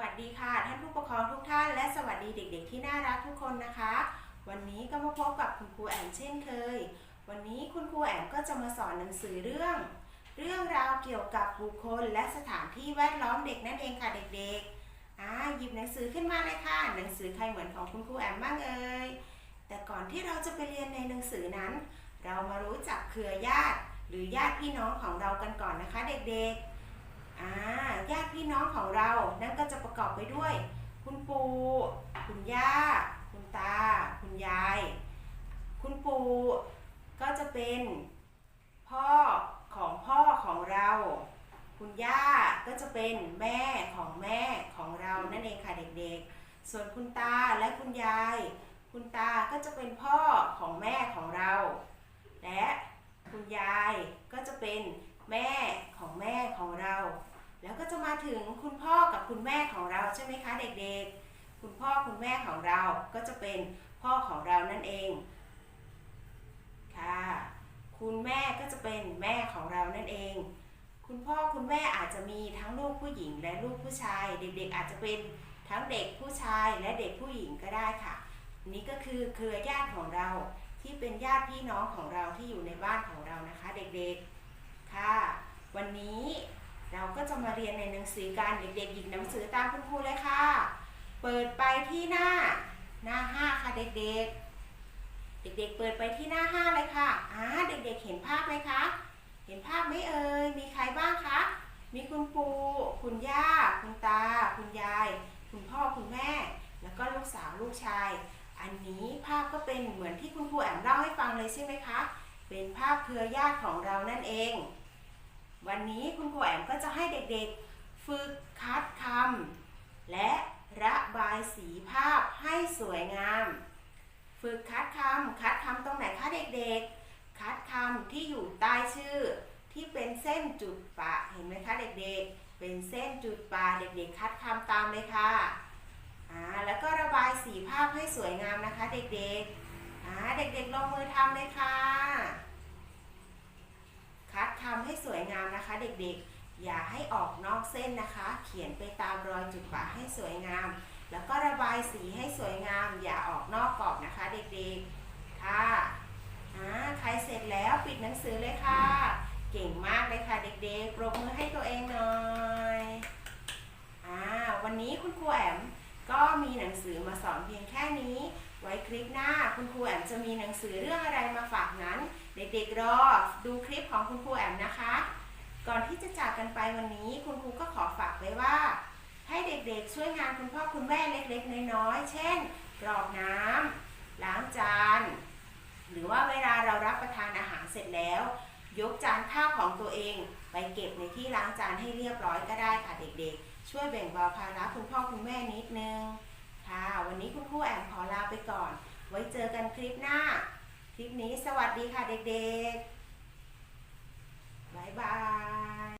วัสดีค่ะท่านผู้ปกครองทุกท่าน และสวัสดีเด็ก ๆ ที่น่ารักทุกคนนะคะ วันนี้ก็มาพบกับคุณครูแอมเช่นเคย วันนี้คุณครูแอมก็จะมาสอนหนังสือเรื่อง เรื่องราวเกี่ยวกับบุคคลและสถานที่แวดล้อมเด็กนั่นเองค่ะเด็กๆอ่าหยิบหนังสือขึ้นมาเลยค่ะ หนังสือใครเหมือนของคุณครูแอมบ้างเอ่ยแต่ก่อนที่เราจะไปเรียนในหนังสือนั้น เรามารู้จักเครือญาติ หรือญาติพี่น้องของเรากันก่อนนะคะ เด็กๆ พี่น้องของเรา นั่นก็จะประกอบไปด้วย คุณปู่คุณย่า คุณตา คุณยาย คุณปู่ก็จะเป็นพ่อของพ่อของเรา คุณย่าก็จะเป็นแม่ของแม่ของเรานั่นเองค่ะเด็กๆ ส่วนคุณตาและคุณยาย คุณตาก็จะเป็นพ่อของแม่ของเรา และคุณยายก็จะเป็นแม่ แล้วก็จะมาถึงคุณพ่อกับคุณแม่ของเราใช่ไหมคะเด็กๆ คุณพ่อคุณแม่ของเราก็จะเป็นพ่อของเรานั่นเองค่ะ คุณแม่ก็จะเป็นแม่ของเรานั่นเอง คุณพ่อคุณแม่อาจจะมีทั้งลูกผู้หญิงและลูกผู้ชาย เด็กๆ อาจจะเป็นทั้งเด็กผู้ชายและเด็กผู้หญิงก็ได้ค่ะ นี่ก็คือเครือญาติของเราที่เป็นญาติพี่น้องของเราที่อยู่ในบ้านของเรานะคะ เด็กๆ ค่ะ วันนี้ เราก็จะมาเรียนในหนังสือกันเด็กๆหยิบหนังสือตามคุณครูเลยค่ะ เปิดไปที่หน้าหน้าห้าค่ะเด็กๆ เด็กๆ เปิดไปที่หน้าห้าเลยค่ะอ่าเด็กๆ เห็นภาพไหมคะ เห็นภาพไหมเอ่ย มีใครบ้างคะ มีคุณปู่คุณย่า คุณตา คุณยาย คุณพ่อ คุณแม่ แล้วก็ลูกสาวลูกชาย อันนี้ภาพก็เป็นเหมือนที่คุณครูแอมเล่าให้ฟังเลยใช่ไหมคะ เป็นภาพเครือญาติของเรานั่นเอง วันนี้คุณครูแอมก็จะให้เด็กๆฝึกคัดคำและระบายสีภาพให้สวยงาม ฝึกคัดคำคัดคำตรงไหนคะเด็กๆ คัดคำที่อยู่ใต้ชื่อ ที่เป็นเส้นจุดปะเห็นไหมคะเด็กๆ เป็นเส้นจุดปะเด็กๆ คัดคำตามเลยค่ะอ่าแล้วก็ระบายสีภาพให้สวยงามนะคะ เด็กๆอ่าเด็กๆลงมือทำเลยค่ะ วยงามนะคะเด็กๆ อย่าให้ออกนอกเส้นนะคะ เขียนไปตามรอยจุดปะให้สวยงาม แล้วก็ระบายสีให้สวยงาม อย่าออกนอกกรอบนะคะเด็กๆ ค่ะอ่าใครเสร็จแล้วปิดหนังสือเลยค่ะ เก่งมากเลยค่ะเด็กๆ ปรบมือให้ตัวเองหน่อยอ่าวันนี้คุณครูแอมก็มีหนังสือมาสอนเพียงแค่นี้ ไว้คลิปหน้าคุณครูแอมจะมีหนังสือเรื่องอะไรมาฝากนั้นเด็กๆรอดูคลิปของคุณครูแอมนะคะ ก่อนที่จะจากกันไปวันนี้ คุณครูก็ขอฝากไว้ว่า ให้เด็กๆช่วยงานคุณพ่อคุณแม่เล็กๆน้อยๆเช่นกรอกน้ำล้างจาน หรือว่าเวลาเรารับประทานอาหารเสร็จแล้ว ยกจานข้าวของตัวเอง ไปเก็บในที่ล้างจานให้เรียบร้อยก็ได้ค่ะเด็กๆ ช่วยแบ่งเบาภาระคุณพ่อคุณแม่นิดนึงค่ะ วันนี้คุณครูแอมขอลาไปก่อน ไว้เจอกันคลิปหน้า คลิปนี้สวัสดีค่ะเด็กๆ บ๊ายบาย